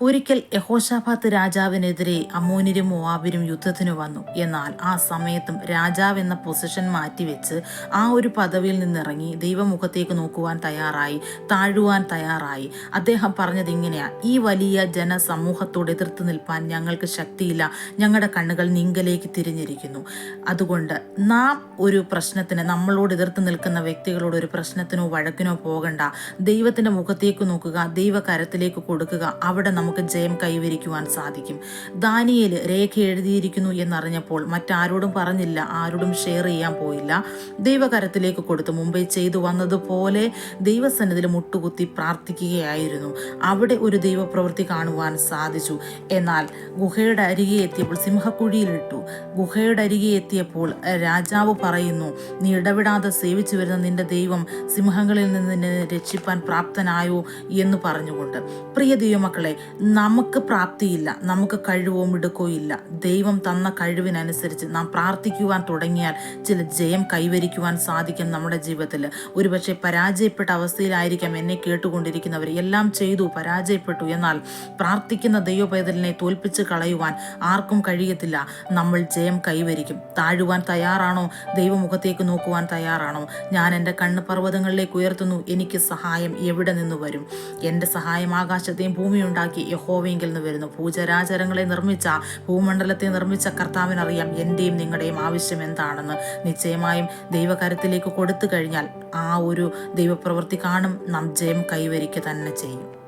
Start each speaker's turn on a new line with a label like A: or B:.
A: ഒരിക്കൽ യഹോഷാഫാത്ത് രാജാവിനെതിരെ അമോനിരും മോവാബിരും യുദ്ധത്തിന് വന്നു. എന്നാൽ ആ സമയത്തും രാജാവ് എന്ന പൊസിഷൻ മാറ്റിവെച്ച് ആ ഒരു പദവിയിൽ നിന്നിറങ്ങി ദൈവമുഖത്തേക്ക് നോക്കുവാൻ തയ്യാറായി താഴുവാൻ തയ്യാറായി. അദ്ദേഹം പറഞ്ഞത് ഇങ്ങനെയാണ് ഈ വലിയ ജനസമൂഹത്തോട് എതിർത്ത് നിൽപ്പാൻ ഞങ്ങൾക്ക് ശക്തിയില്ല. ഞങ്ങളുടെ കണ്ണുകൾ നിങ്കലേക്ക് തിരിഞ്ഞിരിക്കുന്നു. അതുകൊണ്ട് നാം ഒരു പ്രശ്നത്തിന് നമ്മളോട് എതിർത്ത് നിൽക്കുന്ന വ്യക്തികളോട് ഒരു പ്രശ്നത്തിനോ വഴക്കിനോ പോകണ്ട. ദൈവത്തിന്റെ മുഖത്തേക്ക് നോക്കുക ദൈവകരത്തിലേക്ക് കൊടുക്കുക. അവിടെ നമുക്ക് ജയം കൈവരിക്കുവാൻ സാധിക്കും. ദാനിയേൽ രേഖ എഴുതിയിരിക്കുന്നു എന്നറിഞ്ഞപ്പോൾ മറ്റാരോടും പറഞ്ഞില്ല ആരോടും ഷെയർ ചെയ്യാൻ പോയില്ല. ദൈവകരത്തിലേക്ക് കൊടുത്തു മുമ്പേ ചെയ്തു വന്നതുപോലെ ദൈവസന്നിധിയിൽ മുട്ടുകുത്തി പ്രാർത്ഥിക്കുകയായിരുന്നു. അവിടെ ഒരു ദൈവപ്രവൃത്തി കാണുവാൻ സാധിച്ചു. എന്നാൽ ഗുഹയുടെ അരികെ എത്തിയപ്പോൾ സിംഹക്കുഴിയിലിട്ടു ഗുഹയുടെ അരികെ എത്തിയപ്പോൾ രാജാവ് പറയുന്നു നീ ഇടപെടാതെ സേവിച്ചു വരുന്ന നിന്റെ ദൈവം സിംഹങ്ങളിൽ നിന്ന് നിന്നെ രക്ഷിപ്പാൻ പ്രാപ്തനായോ? എന്ന് പറഞ്ഞുകൊണ്ട്. പ്രിയ ദൈവമക്കളെ നമുക്ക് പ്രാപ്തിയില്ല നമുക്ക് കഴിവോ മിടുക്കോ ഇല്ല. ദൈവം തന്ന കഴിവിനനുസരിച്ച് നാം പ്രാർത്ഥിക്കുവാൻ തുടങ്ങിയാൽ ചില ജയം കൈവരിക്കുവാൻ സാധിക്കും നമ്മുടെ ജീവിതത്തിൽ. ഒരുപക്ഷെ പരാജയപ്പെട്ട അവസ്ഥയിലായിരിക്കാം എന്നെ കേട്ടുകൊണ്ടിരിക്കുന്നവർ. എല്ലാം ചെയ്തു പരാജയപ്പെട്ടു. എന്നാൽ പ്രാർത്ഥിക്കുന്ന ദൈവപൈതലിനെ തോൽപ്പിച്ച് കളയുവാൻ ആർക്കും കഴിയത്തില്ല. നമ്മൾ ജയം കൈവരിക്കും. താഴുവാൻ തയ്യാറാണോ? ദൈവമുഖത്തേക്ക് നോക്കുവാൻ തയ്യാറാണോ? ഞാൻ എന്റെ കണ്ണ് പർവതങ്ങളിലേക്ക് ഉയർത്തുന്നു. എനിക്ക് സഹായം എവിടെ നിന്ന് വരും? എന്റെ സഹായം ആകാശത്തെയും ഭൂമിയുണ്ടാക്കി യഹോവയെങ്കിൽ നിന്ന് വരുന്നു. പൂജരാചരങ്ങളെ നിർമ്മിച്ച ഭൂമണ്ഡലത്തെ നിർമ്മിച്ച കർത്താവിനറിയാം എന്റെയും നിങ്ങളുടെയും ആവശ്യം എന്താണെന്ന്. നിശ്ചയമായും ദൈവകരത്തിലേക്ക് കൊടുത്തു കഴിഞ്ഞാൽ ആ ഒരു ദൈവപ്രവൃത്തി കാണും. നാം ജയം കൈവരിക്കുക തന്നെ ചെയ്യും.